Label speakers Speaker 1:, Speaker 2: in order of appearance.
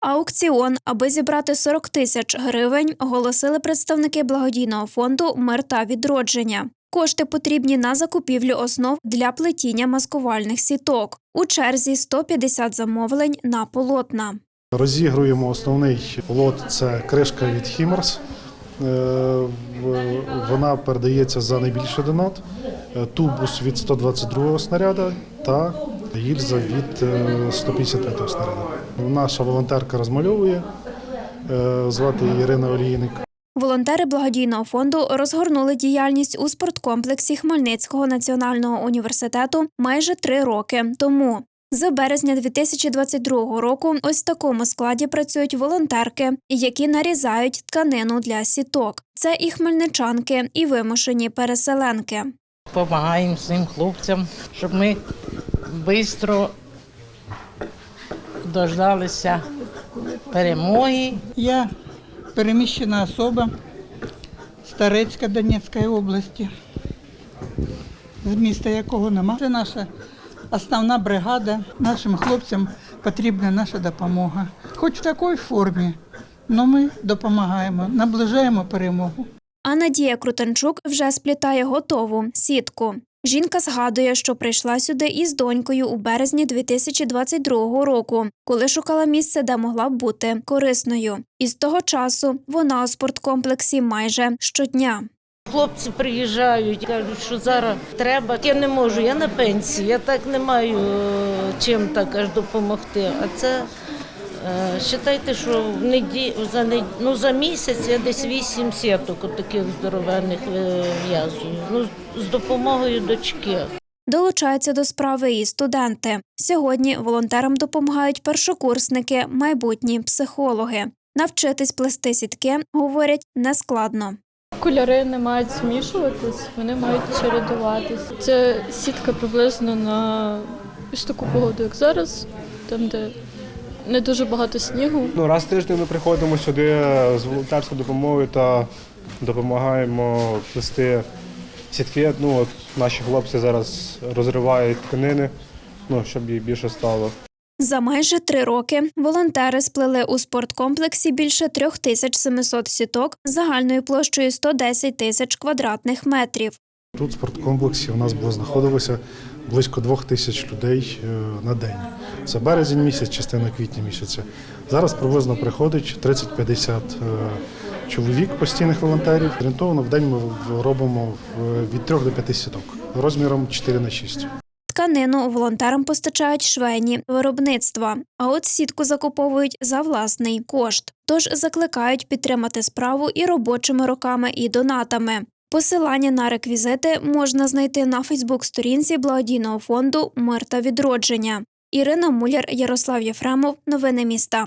Speaker 1: Аукціон, аби зібрати 40 тисяч гривень, оголосили представники благодійного фонду Мир та відродження. Кошти потрібні на закупівлю основ для плетіння маскувальних сіток. У черзі 150 замовлень на полотна.
Speaker 2: Розігруємо основний лот це кришка від Хімерс. Е, Вона передається за найбільший донат, Е, тубус від 122-го снаряда та гільза від е, 155-го снаряда. Наша волонтерка розмальовує, е, звати її Ірина Олійник.
Speaker 1: Волонтери благодійного фонду розгорнули діяльність у спорткомплексі Хмельницького національного університету майже три роки тому. З березня 2022 року ось в такому складі працюють волонтерки, які нарізають тканину для сіток. Це і хмельничанки, і вимушені переселенки.
Speaker 3: Допомагаємо всім хлопцям, щоб ми швидко дождалися перемоги.
Speaker 4: Я переміщена особа Старецька Донецької області, з міста якого нема. Це наша основна бригада. Нашим хлопцям потрібна наша допомога. Хоч в такій формі, але ми допомагаємо, наближаємо перемогу.
Speaker 1: А Надія Крутенчук вже сплітає готову сітку. Жінка згадує, що прийшла сюди із донькою у березні 2022 року, коли шукала місце, де могла б бути корисною. І з того часу вона у спорткомплексі майже щодня.
Speaker 3: Хлопці приїжджають, кажуть, що зараз треба. Я не можу, я на пенсії, я так не маю е, чим так аж допомогти. А це е, вважайте, що в неді... за, нед... ну, за місяць я десь вісім сіток таких здоровенних е, в'язую. Ну, з допомогою дочки.
Speaker 1: Долучаються до справи і студенти. Сьогодні волонтерам допомагають першокурсники, майбутні психологи. Навчитись плести сітки, говорять, нескладно.
Speaker 5: Кольори не мають змішуватись, вони мають чередуватись. Це сітка приблизно на ось таку погоду, як зараз, там, де не дуже багато снігу.
Speaker 6: Ну, раз в тиждень ми приходимо сюди з волонтерською допомогою та допомагаємо плести сітки. Ну, от наші хлопці зараз розривають тканини, ну, щоб їх більше стало.
Speaker 1: За майже три роки волонтери сплели у спорткомплексі більше 3700 сіток загальною площею 110 тисяч квадратних метрів.
Speaker 2: Тут в спорткомплексі у нас було знаходилося близько двох тисяч людей е, на день. Це березень місяць, частина квітня місяця. Зараз приблизно приходить 30-50 е, чоловік постійних волонтерів. Орієнтовно в день ми робимо від 3 до 5 сіток розміром 4 на 6.
Speaker 1: Тканину волонтерам постачають швейні виробництва, а от сітку закуповують за власний кошт. Тож закликають підтримати справу і робочими руками, і донатами. Посилання на реквізити можна знайти на Фейсбук-сторінці благодійного фонду Мир та відродження. Ірина Муляр, Ярослав Єфремов. Новини міста.